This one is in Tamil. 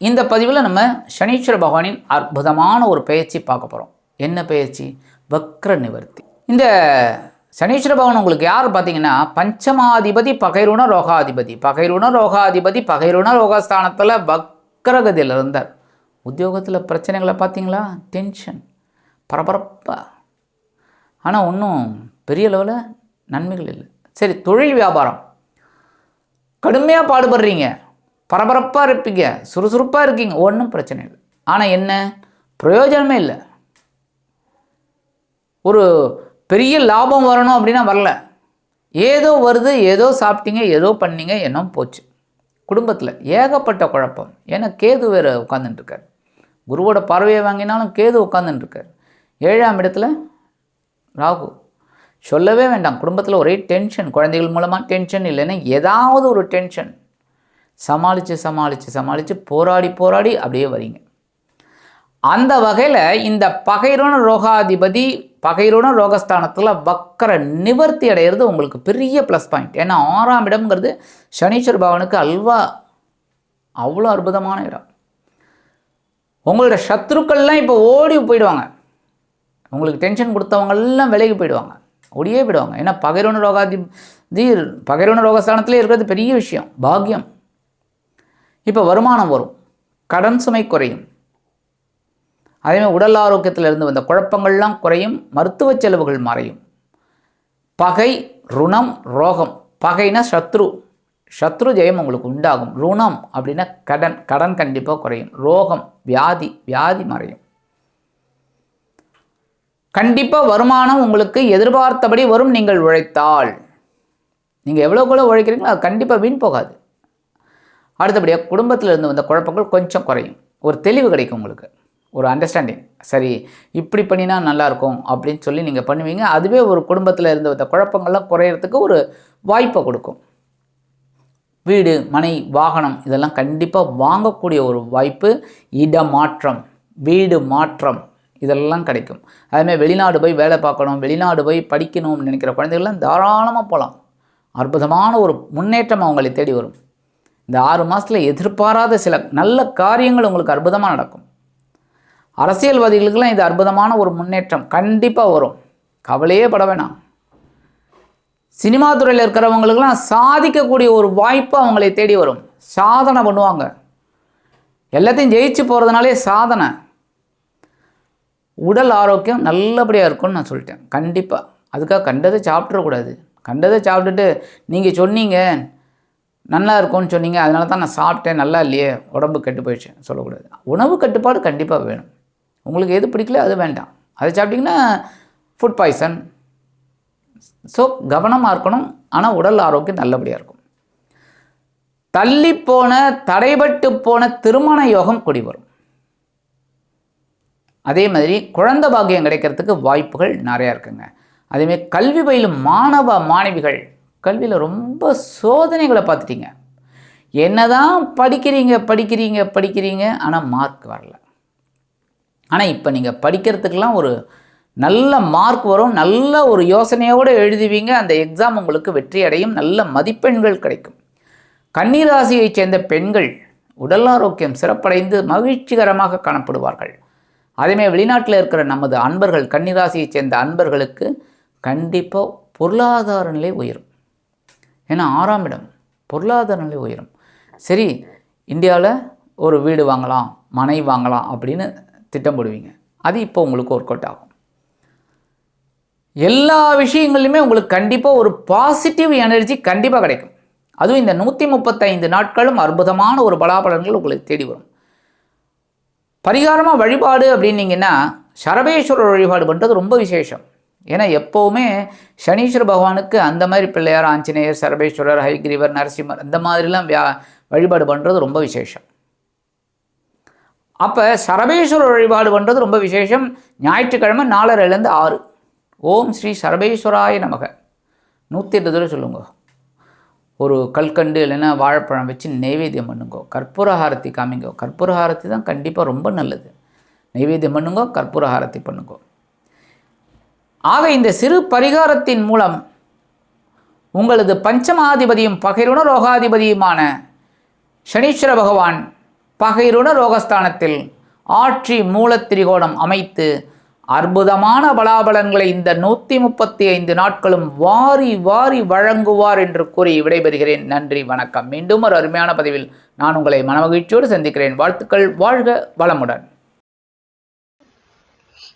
இந்த பதிவில் நம்ம சனீஸ்வர பகவானின் அற்புதமான ஒரு பயிற்சி பார்க்க போகிறோம் என்ன பயிற்சி வக்ர நிவர்த்தி. இந்த சனீஸ்வர பகவான் உங்களுக்கு யார் பார்த்தீங்கன்னா பஞ்சமாதிபதி பகைருண ரோகாதிபதி. பகைருண ரோகாதிபதி பகைருண ரோகஸ்தானத்தில் வக்ரகதியில் இருந்தார். உத்தியோகத்தில் பிரச்சனைகளை பார்த்தீங்களா? டென்ஷன் பரபரப்பாக ஆனால் ஒன்றும் பெரிய லெவலில் நன்மைகள் இல்லை. சரி தொழில் வியாபாரம். கடுமையாக பாடுபடுறீங்க. பரபரப்பாக இருப்பீங்க சுறுசுறுப்பாக இருக்கீங்க. ஒன்றும் பிரச்சனை இல்லை. ஆனால் என்ன? பிரயோஜனமே இல்லை. ஒரு பெரிய லாபம் வரணும் அப்படின்னா வரல. ஏதோ வருது ஏதோ சாப்பிட்டீங்க ஏதோ பண்ணீங்க என்னோ போச்சு. குடும்பத்தில் ஏகப்பட்ட குழப்பம். ஏன்னா கேது வேறு உட்காந்துட்டுருக்கார் குருவோட பார்வையை வாங்கினாலும் கேது உட்காந்துட்டுருக்கார் ஏழாம் இடத்துல ராகு. சொல்லவே வேண்டாம். குடும்பத்தில் ஒரே டென்ஷன் குழந்தைகள் மூலமாக டென்ஷன் இல்லைன்னா ஏதாவது ஒரு டென்ஷன் சமாளித்து சமாளித்து சமாளித்து போராடி போராடி அப்படியே வரீங்க. அந்த வகையில் இந்த பகைரோன ரோகாதிபதி பகைரோன ரோகஸ்தானத்தில் வக்கர நிவர்த்தி அடைகிறது உங்களுக்கு பெரிய ப்ளஸ் பாயிண்ட் ஏன்னா ஆறாம் இடம்ங்கிறது சனீஸ்வர பவனுக்கு அல்வா. அவ்வளோ அற்புதமான இடம். உங்களோட சத்ருக்கள்லாம் இப்போ ஓடி போயிடுவாங்க. உங்களுக்கு டென்ஷன் கொடுத்தவங்கெல்லாம் விலகி போயிடுவாங்க. ஓடியே போயிடுவாங்க. ஏன்னா பகைருண ரோகாதிபதி பகைரோன ரோகஸ்தானத்திலே இருக்கிறது பெரிய விஷயம். பாக்கியம். இப்போ வருமானம் வரும். கடன் சுமை குறையும். அதேமாதிரி உடல் ஆரோக்கியத்தில் இருந்து வந்த குழப்பங்கள்லாம் குறையும். மருத்துவ செலவுகள் மறையும். பகை ருணம் ரோகம். பகைனா சத்ரு. சத்ரு ஜெயம் உங்களுக்கு உண்டாகும். ருணம் அப்படின்னா கடன். கடன் கண்டிப்பாக குறையும். ரோகம் வியாதி வியாதி மறையும். கண்டிப்பாக வருமானம் உங்களுக்கு எதிர்பார்த்தபடி வரும். நீங்கள் உழைத்தால். நீங்கள் எவ்வளோக்குள்ள உழைக்கிறீங்களோ அது கண்டிப்பாக வீண் போகாது. அடுத்தபடியாக குடும்பத்தில் இருந்து வந்த குழப்பங்கள் கொஞ்சம் குறையும். ஒரு தெளிவு கிடைக்கும் உங்களுக்கு. ஒரு அண்டர்ஸ்டாண்டிங் சரி இப்படி பண்ணினா நல்லாயிருக்கும் அப்படின்னு சொல்லி நீங்கள் பண்ணுவீங்க. அதுவே ஒரு குடும்பத்தில் இருந்த இந்த குழப்பங்கள்லாம் குறையிறதுக்கு ஒரு வாய்ப்பை கொடுக்கும். வீடு மனை வாகனம் இதெல்லாம் கண்டிப்பாக வாங்கக்கூடிய ஒரு வாய்ப்பு இடமாற்றம் வீடு மாற்றம் இதெல்லாம் கிடைக்கும். அதுமாதிரி வெளிநாடு போய் வேலை பார்க்கணும் வெளிநாடு போய் படிக்கணும்னு நினைக்கிற குழந்தைகள்லாம் தாராளமாக போகலாம். அற்புதமான ஒரு முன்னேற்றம் அவங்களை தேடி வரும். இந்த ஆறு மாதத்தில் எதிர்பாராத சில நல்ல காரியங்கள் உங்களுக்கு அற்புதமாக நடக்கும். அரசியல்வாதிகளுக்கெல்லாம் இது அற்புதமான ஒரு முன்னேற்றம் கண்டிப்பாக வரும். கவலையே பட வேணாம். சினிமா துறையில் இருக்கிறவங்களுக்கெல்லாம் சாதிக்கக்கூடிய ஒரு வாய்ப்பு அவங்களை தேடி வரும். சாதனை பண்ணுவாங்க. எல்லாத்தையும் ஜெயிச்சு போகிறதுனாலே சாதனை. உடல் ஆரோக்கியம் நல்லபடியாக இருக்கும்னு நான் சொல்லிட்டேன். கண்டிப்பாக அதுக்காக கண்டதை சாப்பிட்றக்கூடாது கண்டதை சாப்பிட்டுட்டு நீங்கள் சொன்னீங்க நல்லா இருக்கும்னு சொன்னீங்க அதனால தான் நான் சாப்பிட்டேன் நல்லா இல்லையே உடம்பு கெட்டு போயிடுச்சு சொல்லக்கூடாது. உணவு கட்டுப்பாடு கண்டிப்பாக வேணும். உங்களுக்கு எது பிடிக்கல அது வேண்டாம். அதை சாப்பிட்டிங்கன்னா ஃபுட் பாய்சன் ஸோ கவனமாக இருக்கணும் ஆனால் உடல் ஆரோக்கியம் நல்லபடியாக இருக்கும். தள்ளி போன தடைபட்டு போன திருமண யோகம் கூடி வரும். அதே மாதிரி குழந்த பாக்கியம் கிடைக்கிறதுக்கு வாய்ப்புகள் நிறையா இருக்குங்க. அதேமாதிரி கல்வி பயிலும் மாணவ மாணவிகள் கல்வியில் ரொம்ப சோதனைகளை பார்த்துட்டீங்க. என்னதான் படிக்கிறீங்க படிக்கிறீங்க படிக்கிறீங்க ஆனால் மார்க் வரல. ஆனால் இப்போ நீங்கள் படிக்கிறதுக்கெலாம் ஒரு நல்ல மார்க் வரும். நல்ல ஒரு யோசனையோடு எழுதுவீங்க. அந்த எக்ஸாம் உங்களுக்கு வெற்றி அடையும். நல்ல மதிப்பெண்கள் கிடைக்கும். கன்னிராசியைச் சேர்ந்த பெண்கள் உடல் ஆரோக்கியம் சிறப்படைந்து மகிழ்ச்சிகரமாக காணப்படுவார்கள். அதேமாதிரி வெளிநாட்டில் இருக்கிற நமது அன்பர்கள் கன்னிராசியைச் சேர்ந்த அன்பர்களுக்கு கண்டிப்பாக பொருளாதார நிலை உயரும். ஏன்னா ஆறாம் இடம் பொருளாதார நிலை உயரும். சரி இந்தியாவில் ஒரு வீடு வாங்கலாம் மனை வாங்கலாம் அப்படின்னு திட்டம் போடுவீங்க அது இப்போ உங்களுக்கு ஒர்க் அவுட் ஆகும். எல்லா விஷயங்கள்லையுமே உங்களுக்கு கண்டிப்பாக ஒரு பாசிட்டிவ் எனர்ஜி கண்டிப்பாக கிடைக்கும். அதுவும் இந்த நூற்றி முப்பத்தைந்து நாட்களும் அற்புதமான ஒரு பலாபலன்கள் உங்களுக்கு தேடி வரும். பரிகாரமாக வழிபாடு அப்படின்னீங்கன்னா சரபேஸ்வரர் வழிபாடு பண்ணுறது ரொம்ப விசேஷம். ஏன்னா எப்போவுமே சனீஸ்வர பகவானுக்கு அந்த மாதிரி பிள்ளையார் ஆஞ்சநேயர் சரபேஸ்வரர் ஹரிகிரிவர் நரசிம்மர் இந்த மாதிரிலாம் வியா வழிபாடு பண்ணுறது ரொம்ப விசேஷம். அப்போ சரபேஸ்வரர் வழிபாடு பண்ணுறது ரொம்ப விசேஷம். ஞாயிற்றுக்கிழமை நாலரைலேருந்து ஆறு. ஓம் ஸ்ரீ சரபேஸ்வராய நமக. நூற்றி எட்டு தடவை சொல்லுங்க. ஒரு கல்கண்டு இல்லைன்னா வாழைப்பழம் வச்சு நெய்வேத்தியம் பண்ணுங்கோ. கற்பூரஹாரத்தி காமிங்கோ. கற்பூரஹாரத்தி தான் கண்டிப்பாக ரொம்ப நல்லது. நெய்வேத்தியம் பண்ணுங்கோ கற்பூரஹாரத்தி பண்ணுங்கோ. ஆக இந்த சிறு பரிகாரத்தின் மூலம் உங்களது பஞ்சமாதிபதியும் பகைருண ரோகாதிபதியுமான சனீஸ்வர பகவான் பகைருண ரோகஸ்தானத்தில் ஆட்சி மூலத்திரிகோணம் அமைத்து அற்புதமான பலாபலன்களை இந்த நூற்றி முப்பத்தி ஐந்து நாட்களும் வாரி வாரி வழங்குவார் என்று கூறி விடைபெறுகிறேன். நன்றி வணக்கம். மீண்டும் ஒரு அருமையான பதிவில் நான் உங்களை மனமகிழ்ச்சியோடு சந்திக்கிறேன். வாழ்த்துக்கள் வாழ்க வளமுடன்.